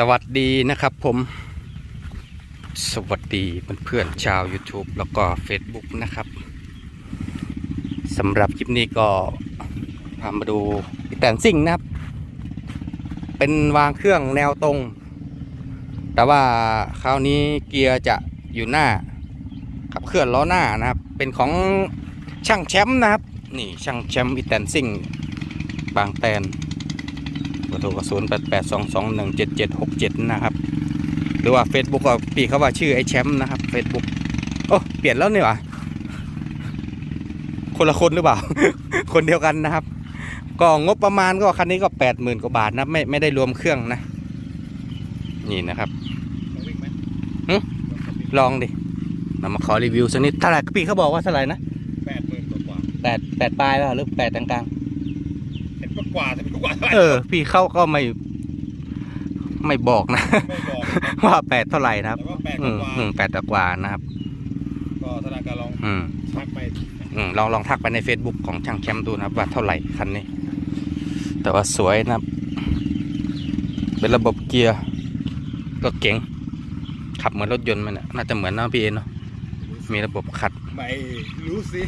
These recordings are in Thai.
สวัสดีนะครับผม สวัสดีเพื่อนๆชาว YouTube แล้วก็ Facebook นะครับสำหรับคลิปนี้ก็พามาดูแตนซิ่งนะครับ เป็นวางเครื่องแนวตรง แต่ว่าคราวนี้เกียร์จะอยู่หน้า ขับเคลื่อนล้อหน้านะครับ เป็นของช่างแชมป์นะครับ นี่ช่างแชมป์อีแตนซิ่ง บางแตน เบอร์โทรก็ศูนย์แปดแปดสองสองหนึ่งเจ็ดเจ็ดหกเจ็ดนะครับ หรือว่า Facebook ก็ปีเขาว่าชื่อไอ้แชมป์นะครับ Facebook โอ้เปลี่ยนแล้วนี่หว่าคนละคนหรือเปล่า คนเดียวกันนะครับ ก็งบประมาณก็คันนี้ก็แปดหมื่นกว่าบาทนะไม่ไม่ได้รวมเครื่องนะ นี่นะครับวิ่งไหมหึลองดิเรามาขอรีวิวสักนิดเท่าไหร่ปีเขาบอกว่าเท่าไหร่นะแปดหมื่นกว่าแปดแปดปลายป่ะหรือแปดกลางเห็น กว่าแต่ไม่รู้กว่าเท่าไหๆร่เออ พี่เขาก็ไม่ ไม่บอกนะ ไม่บอกว่าแปดเท่าไหร่นะครับ แต่ว่าแปดอืมกว่าอืมแปดกว่านะครับ ก็ธนาคารลองอืมทักไปอืมลองลองทักไปใน Facebook ของช่างแคมป์ดูนะครับ ว่าเท่าไหร่คันนี้ แต่ว่าสวยนะครับ เป็นระบบเกียร์ ก็เก๋งขับเหมือนรถยนต์มันน่ะน่าจะเหมือนเนาะพี่เอเนาะมีระบบขัดไม่รู้สิ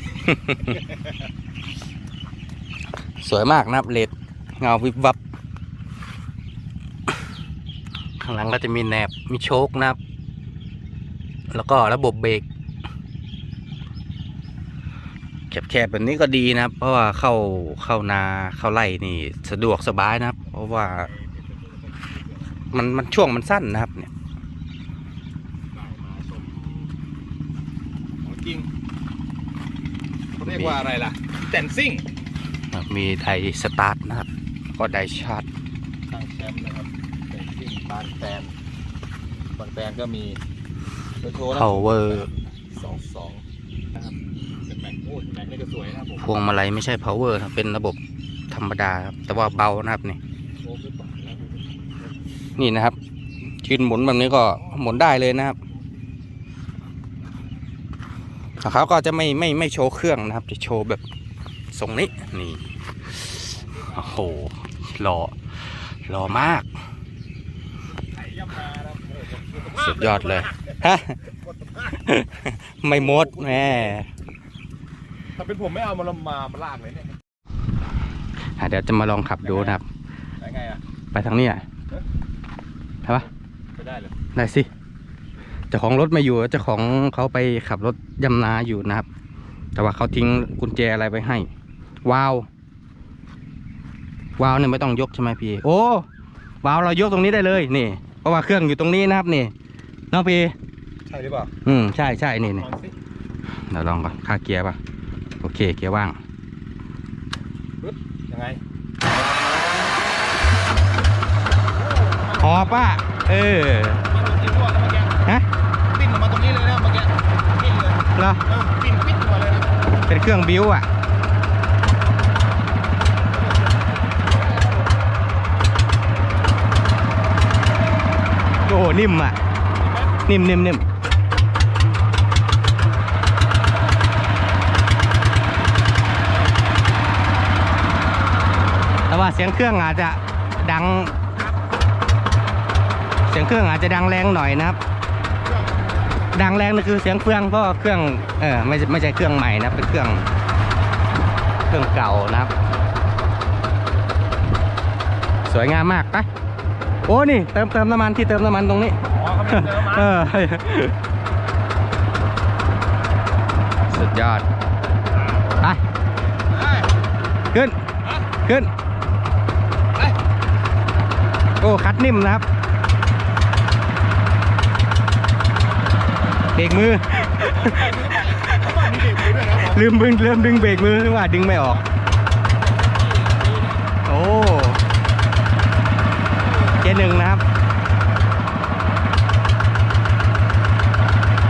สวยมากนะครับเลด เงาวิบวับ ข้างหลังก็จะมีแหนบ มีโชคนะครับ แล้วก็ระบบเบรกแคบๆแบบนี้ก็ดีนะครับ เพราะว่าเข้าเข้านาเข้าไร่นี่สะดวกสบายนะครับ เพราะว่า มันมันช่วงมันสั้นนะครับเนี่ยได้มาชมของจริงเขาเรียกว่าอะไรล่ะ แตนซิ่ง มีไดสตาร์ทนะครับ ก็ไดชาร์จทางแชมป์นะครับแตนซิ่งบางแตนบางแตนก็มีเบอร์โทรนะ power สองสองนะครับเป็นแม็กโอ้ยแม็กนี่ก็สวยนะครับผมพวงมาลัยไม่ใช่ power ครับเป็นระบบธรรมดาครับแต่ว่าเบานะครับนี่ โอ้ยปากแล้วนี่นะครับยืนหมุนแบบนี้ก็หมุนได้เลยนะครับแต่เขาก็จะไม่ไม่ไม่โชว์เครื่องนะครับ จะโชว์แบบทรงนี้นี่ โอ้โห หล่อหล่อมากไอ้ย่ำมานะครับโอ้โหสุดยอดเลยฮะไม่หมดแหมถ้าเป็นผมไม่เอามันมามาลากเลยเนี่ยอะเดี๋ยวจะมาลองขับดูนะครับได้ไงอะ ไปทางนี้อะใช่ปะไม่ได้เลยได้สิเจ้าของรถไม่อยู่เจ้าของเขาไปขับรถยำนาอยู่นะครับ แต่ว่าเขาทิ้งกุญแจอะไรไปให้วาล์ว วาล์วเนี่ยไม่ต้องยกใช่ไหมพี่ โอ้วาล์วเรายกตรงนี้ได้เลยนี่ เพราะว่าเครื่องอยู่ตรงนี้นะครับนี่น้องพี่ใช่หรือเปล่าอืมใช่ใช่นี่ลนี่องสิเดี๋ยวลองก่อนค่าเกียร์ป่ะโอเคเกียร์ว่างยังไงหอป่ะเออมันติดตัวแล้วเมื่อกี้ฮะปิ้นออกมาตรงนี้เลยนะเมื่อกี้ปิ้นเลยเหรอเออปิ้นปิ้นตัวเลยนะเป็นเครื่องบิวอะ โอ้โหนิ่มอะ นิ่มนิ่มนิ่มแต่ว่าเสียงเครื่องอาจจะดัง เสียงเครื่องอาจจะดังแรงหน่อยนะครับ ดังแรงนี่คือเสียงเฟืองเพราะเครื่องเออไม่ไม่ใช่เครื่องใหม่นะเป็นเครื่อง เครื่องเก่านะครับ สวยงามมากปะ โอ้นี่เติมเติมน้ำมันที่เติมน้ำมันตรงนี้อ๋อเขาไม่เจอมาเออสุดยอดไปเอ้ยขึ้นฮะขึ้นไปโอ้คัดนิ่มนะครับเบรกมือเขาบอกมีเด็กมือด้วยนะผมลืมดึงลืมดึงเบรกมือหรือว่าดึงไม่ออก โอ้เจหนึ่งนะครับ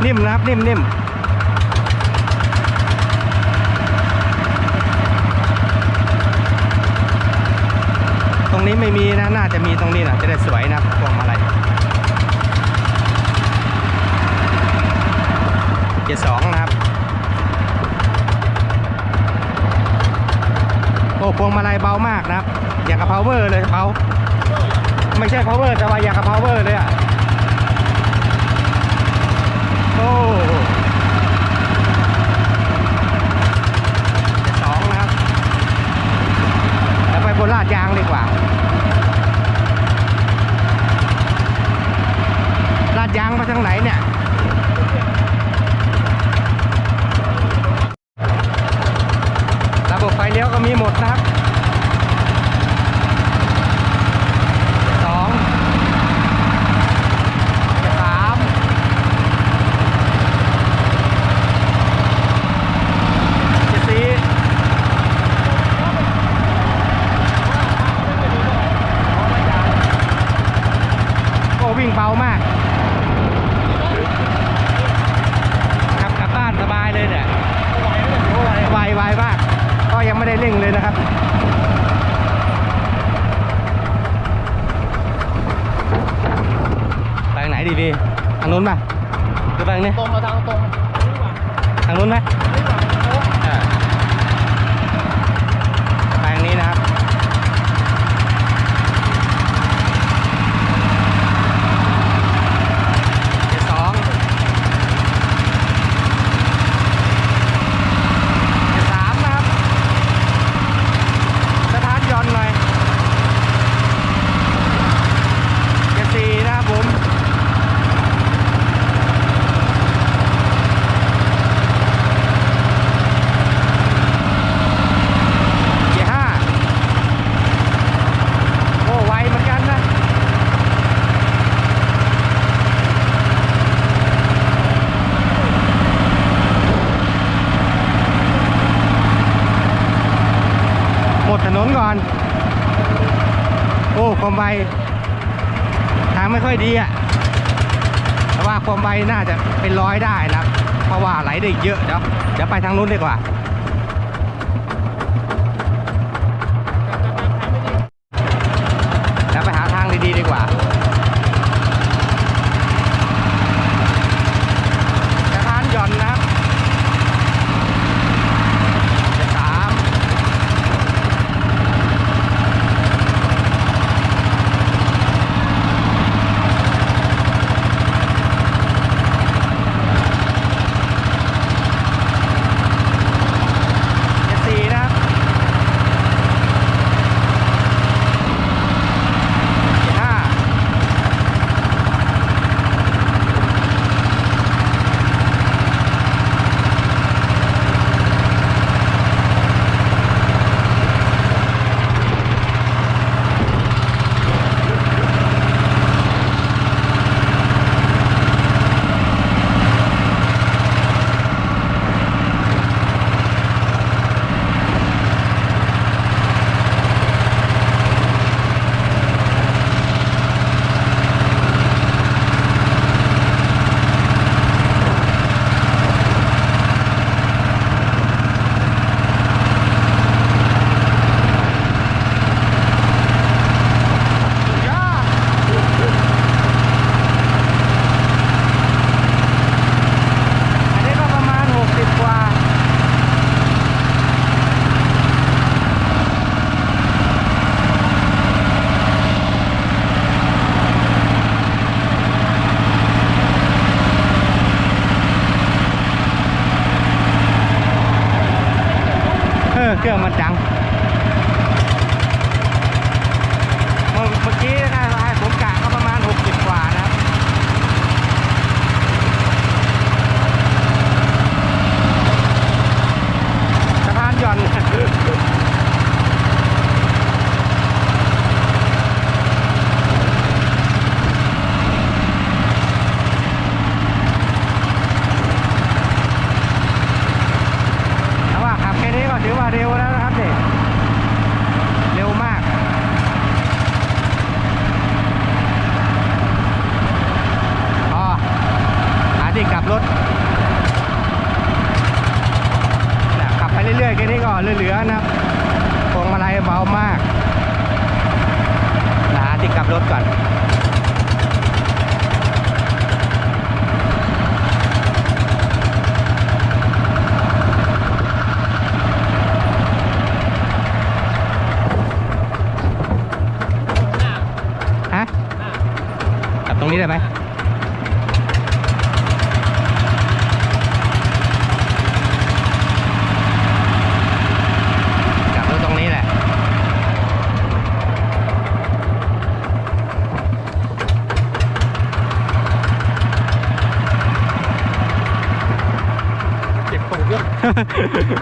นิ่มนะครับนิ่มนิ่มตรงนี้ไม่มีนะ น่าจะมีตรงนี้นะจะได้สวยนะพวงมาลัยเกียร์สองนะครับ โอ้พวงมาลัยเบามากนะครับ อย่างกับพาวเวอร์เลยเบา ไม่ใช่ power แต่ว่าอยากกับ power เลยอะโอ้ นู้นป่ะไปทางนี้ตรงเราทางตรง ทางนู้นไหม ทางไม่ค่อยดีอะแต่ว่าความไวน่าจะเป็นร้อยได้นะเพราะว่าไหลได้เยอะเดี๋เดี๋ยวไปทางนู้นดีกว่า รงนี้ได้ไหมกลับรถตรงนี้แหละ เจ็บตูดเย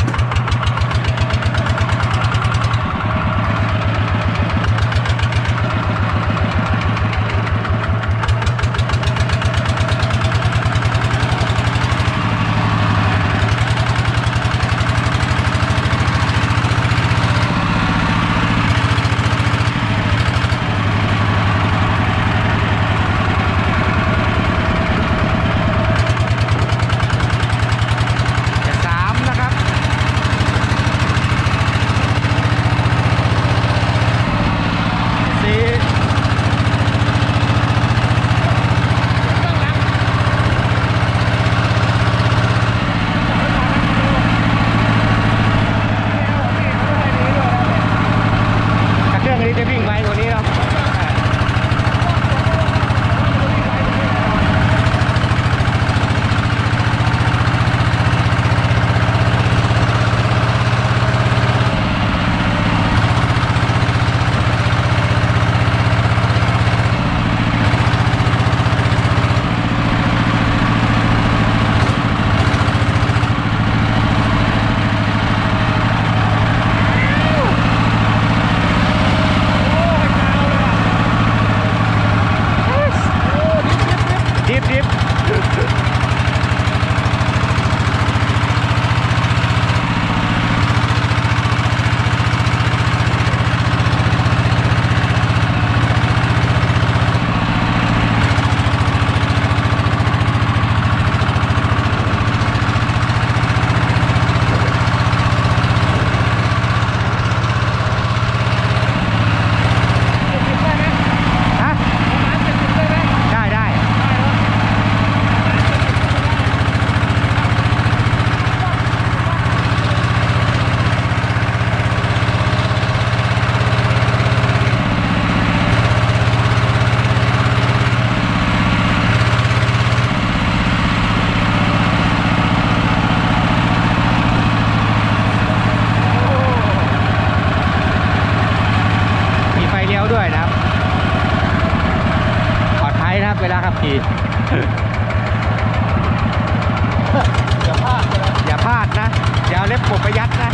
กบไปยัดนะ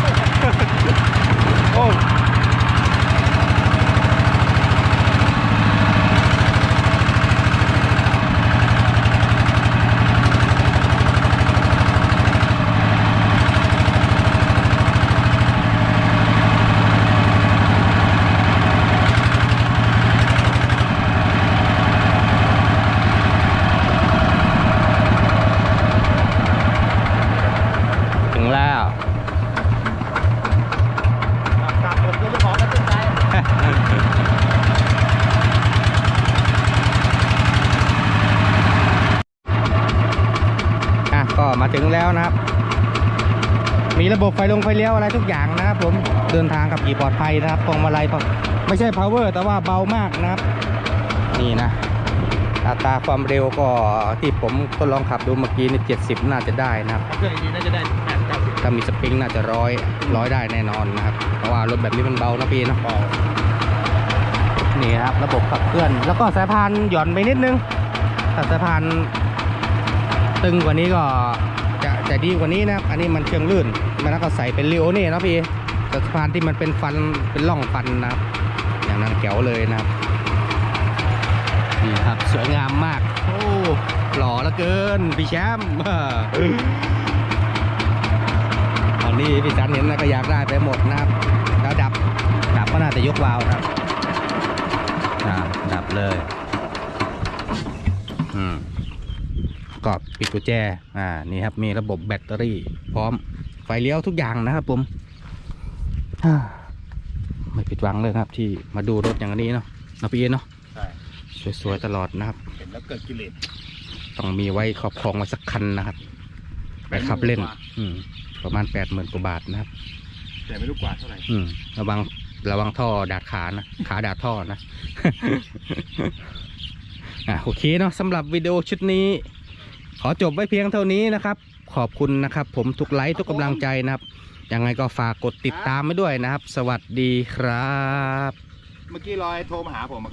โอ้ ถึงแล้ว กลับหมดเจ้าของกันตึ้งใจ อะก็มาถึง แล้วนะครับ มีระบบไฟลงไฟเลี้ยวอะไรทุกอย่างนะครับผมเดินทางกับขี่ปลอดภัยนะครับพวงมาลัยไม่ใช่ power แต่ว่าเบามากนะครับ นี่นะอัตราความเร็วก็ที่ผมทดลองขับดูเมื่อกี้นี่70น่าจะได้นะครับเครื่องดีน่าจะได้แปดเก้าสิบถ้ามีสปริงน่าจะร้อยร้อยได้แน่นอนนะครับ เพราะว่ารถแบบนี้มันเบานะพี่เนาะเบานี่ครับระบบขับเคลื่อน แล้วก็สายพานหย่อนไปนิดนึงถ้าสายพานตึงกว่านี้ก็ จะจะดีกว่านี้นะครับ อันนี้มันเชิงลื่น มันก็ใส่เป็นริโอนี่นะพี่สายพานที่มันเป็นฟันเป็นร่องฟันนะครับ อย่างนั้นแก้วเลยนะครับนี่ครับสวยงามมาก โอ้หล่อเหลือเกินพี่แชมป์ตอนนี้พี่จันเห็นนะก็อยากได้ไปหมดนะครับ แล้วดับดับก็น่าจะยกวาวครับดับเลย อืม ปิดกุญแจ อ่า นี่ครับ มีระบบแบตเตอรี่ พร้อม ไฟเลี้ยวทุกอย่างนะครับผมฮ่าไม่ผิดหวังเลยนะครับ ที่มาดูรถอย่างนี้เนาะนาพี่เอเนาะใช่สวยๆตลอดนะครับ เห็นแล้วเกิดกิเลส ต้องมีไว้ครอบครองไว้สักคันนะครับ ไปขับเล่นกว่าอืม ประมาณแปดหมื่นกว่าบาทนะครับ แต่ไม่รู้กว่าเท่าไหร่ อืม ระวัง ระวังท่อดาดขานะ ขาดาดท่อนะ อะโอเคเนาะสำหรับวิดีโอชุดนี้ ขอจบไว้เพียงเท่านี้นะครับ ขอบคุณนะครับ ผมทุกไลค์ทุกกำลังใจนะครับยังไงก็ฝากกดติดตามไว้ด้วยนะครับ สวัสดีครับ เมื่อกี้รอยโทรมาหาผมอะ